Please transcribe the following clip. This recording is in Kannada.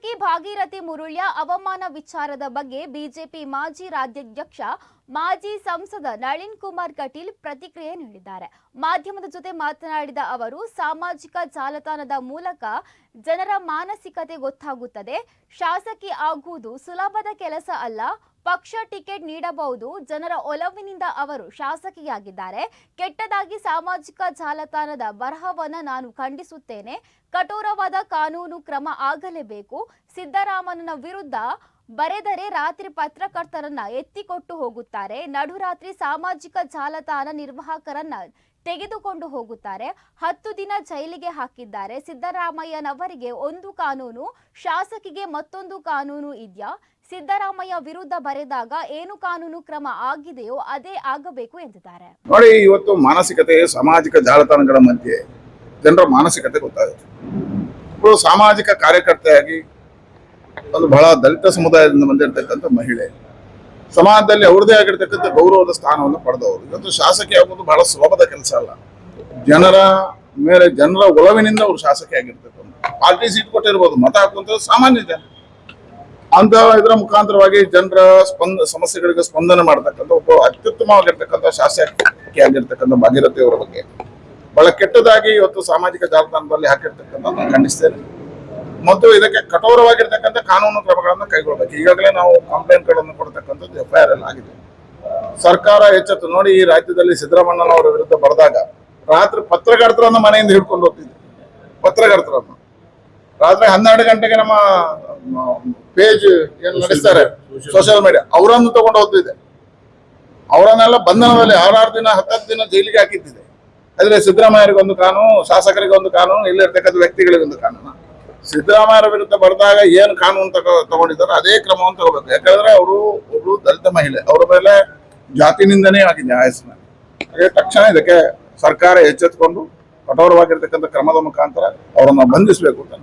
ಶಾಸಕಿ ಭಾಗೀರಥಿ ಮುರುಳ್ಯ ಅವಮಾನ ವಿಚಾರದ ಬಗ್ಗೆ ಬಿಜೆಪಿ ಮಾಜಿ ರಾಜ್ಯಾಧ್ಯಕ್ಷ, ಮಾಜಿ ಸಂಸದ ನಳಿನ್ ಕುಮಾರ್ ಕಟೀಲ್ ಪ್ರತಿಕ್ರಿಯೆ ನೀಡಿದ್ದಾರೆ. ಮಾಧ್ಯಮದ ಜೊತೆ ಮಾತನಾಡಿದ ಅವರು, ಸಾಮಾಜಿಕ ಜಾಲತಾಣದ ಮೂಲಕ ಜನರ ಮಾನಸಿಕತೆ ಗೊತ್ತಾಗುತ್ತದೆ. ಶಾಸಕಿ ಆಗುವುದು ಸುಲಭದ ಕೆಲಸ ಅಲ್ಲ. ಪಕ್ಷ ಟಿಕೆಟ್ ನೀಡಬಹುದು. ಜನರ ಒಲವಿನಿಂದ ಅವರು ಶಾಸಕಿಯಾಗಿದ್ದಾರೆ. ಕೆಟ್ಟದಾಗಿ ಸಾಮಾಜಿಕ ಜಾಲತಾಣದ ಬರಹವನ್ನ ನಾನು ಖಂಡಿಸುತ್ತೇನೆ. ಕಠೋರವಾದ ಕಾನೂನು ಕ್ರಮ ಆಗಲೇಬೇಕು. ಸಿದ್ದರಾಮನ ವಿರುದ್ಧ ಬರೆದರೆ ರಾತ್ರಿ ಪತ್ರಕರ್ತರನ್ನ ಎತ್ತಿಕೊಟ್ಟು ಹೋಗುತ್ತಾರೆ. ನಡುರಾತ್ರಿ ಸಾಮಾಜಿಕ ಜಾಲತಾಣ ನಿರ್ವಾಹಕರನ್ನ ತೆಗೆದುಕೊಂಡು ಹೋಗುತ್ತಾರೆ. ಹತ್ತು ದಿನ ಜೈಲಿಗೆ ಹಾಕಿದ್ದಾರೆ. ಸಿದ್ದರಾಮಯ್ಯನವರಿಗೆ ಒಂದು ಕಾನೂನು, ಶಾಸಕಿಗೆ ಮತ್ತೊಂದು ಕಾನೂನು ಇದೆಯಾ? ಸಿದ್ದರಾಮಯ್ಯ ವಿರುದ್ಧ ಬರೆದಾಗ ಏನು ಕಾನೂನು ಕ್ರಮ ಆಗಿದೆಯೋ ಅದೇ ಆಗಬೇಕು ಎಂದಿದ್ದಾರೆ. ನೋಡಿ, ಇವತ್ತು ಮಾನಸಿಕತೆ, ಸಾಮಾಜಿಕ ಜಾಲತಾಣಗಳ ಮಧ್ಯೆ ಜನರ ಮಾನಸಿಕತೆ ಗೊತ್ತಾಗುತ್ತೆ. ಒಬ್ಬಳು ಸಾಮಾಜಿಕ ಕಾರ್ಯಕರ್ತೆಯಾಗಿ ಒಂದು ಬಹಳ ದಲಿತ ಸಮುದಾಯದಿಂದ ಬಂದಿರತಕ್ಕಂಥ ಮಹಿಳೆ. ಸಮಾಜದಲ್ಲಿ ಅವ್ರದೇ ಆಗಿರ್ತಕ್ಕಂಥ ಗೌರವದ ಸ್ಥಾನವನ್ನು ಪಡೆದವರು. ಇವತ್ತು ಶಾಸಕಿ ಆಗೋದು ಬಹಳ ಸುಲಭದ ಕೆಲಸ ಅಲ್ಲ. ಜನರ ಮೇಲೆ ಜನರ ಒಲವಿನಿಂದ ಅವರು ಶಾಸಕಿ ಆಗಿರ್ತಕ್ಕಂಥ. ಪಾರ್ಟಿ ಸೀಟ್ ಕೊಟ್ಟಿರ್ಬೋದು, ಮತ ಹಾಕುವಂಥದ್ದು ಸಾಮಾನ್ಯ ಜನ. ಅಂತ ಇದರ ಮುಖಾಂತರವಾಗಿ ಜನರ ಸ್ಪಂದ, ಸಮಸ್ಯೆಗಳಿಗೆ ಸ್ಪಂದನೆ ಮಾಡತಕ್ಕಂಥ ಒಬ್ಬ ಅತ್ಯುತ್ತಮವಾಗಿರ್ತಕ್ಕಂಥ ಶಾಸಕಿ ಆಗಿರ್ತಕ್ಕಂಥ ಭಾಗೀರಥಿ ಅವರ ಬಗ್ಗೆ. ಬಹಳ ಕೆಟ್ಟದಾಗಿ ಇವತ್ತು ಸಾಮಾಜಿಕ ಜಾಲತಾಣದಲ್ಲಿ ಹಾಕಿರ್ತಕ್ಕಂಥ ಖಂಡಿಸ್ತೇನೆ. ಮತ್ತು ಇದಕ್ಕೆ ಕಠೋರವಾಗಿರ್ತಕ್ಕಂಥ ಕಾನೂನು ಕ್ರಮಗಳನ್ನು ಕೈಗೊಳ್ಳಬೇಕು ಈಗಾಗಲೇ ನಾವು ಕಂಪ್ಲೇಂಟ್ಗಳನ್ನು ಕೊಡ್ತಕ್ಕಂಥದ್ದು ಎಫ್ ಐ ಆರ್ ಎಲ್ ಆಗಿದೆ. ಸರ್ಕಾರ ಎಚ್ಚೆತ್ತು ನೋಡಿ ಈ ರಾಜ್ಯದಲ್ಲಿ ಸಿದ್ದರಾಮಣ್ಣನವರ ವಿರುದ್ಧ ಬರೆದಾಗ ರಾತ್ರಿ ಪತ್ರಕರ್ತರನ್ನ ಮನೆಯಿಂದ ಹಿಡ್ಕೊಂಡು ಹೋಗ್ತಿದ್ದೆ. ಪತ್ರಕರ್ತರನ್ನು. ರಾತ್ರಿ ಹನ್ನೆರಡು ಗಂಟೆಗೆ ನಮ್ಮ ಪೇಜ್ ಏನು ನಡೆಸ್ತಾರೆ? ಸೋಷಿಯಲ್ ಮೀಡಿಯಾ ಅವರನ್ನು ತಗೊಂಡು ಹೋಗ್ತಿದೆ. ಅವರನ್ನೆಲ್ಲ ಬಂಧನದಲ್ಲಿ ಆರಾರು ದಿನ ಹತ್ತತ್ತು ದಿನ ಜೈಲಿಗೆ ಹಾಕಿದ್ದಿದೆ ಆದ್ರೆ ಸಿದ್ದರಾಮಯ್ಯರಿಗೊಂದು ಕಾನೂನು ಶಾಸಕರಿಗೆ ಒಂದು ಕಾನೂನು ಇಲ್ಲಿರ್ತಕ್ಕಂಥ ವ್ಯಕ್ತಿಗಳಿಗೆ ಒಂದು ಕಾನೂನು. ಸಿದ್ದರಾಮಯ್ಯರ ವಿರುದ್ಧ ಬರೆದಾಗ ಏನು ಕಾನೂನು ತಗೋ ತಗೊಂಡಿದ್ದಾರೆ ಅದೇ ಕ್ರಮವನ್ನು ತಗೋಬೇಕು. ಯಾಕಂದ್ರೆ ಅವರು ಒಬ್ರು ದಲಿತ ಮಹಿಳೆ. ಅವರ ಮೇಲೆ ಜಾತಿ ನಿಂದನೆ ಆಗಿದೆ ಆಯಸ್ಸಿನ ಹಾಗೆ ತಕ್ಷಣ ಇದಕ್ಕೆ ಸರ್ಕಾರ ಎಚ್ಚೆತ್ಕೊಂಡು ಕಠೋರವಾಗಿರ್ತಕ್ಕಂಥ ಕ್ರಮದ ಮುಖಾಂತರ ಅವರನ್ನು ಬಂಧಿಸಬೇಕು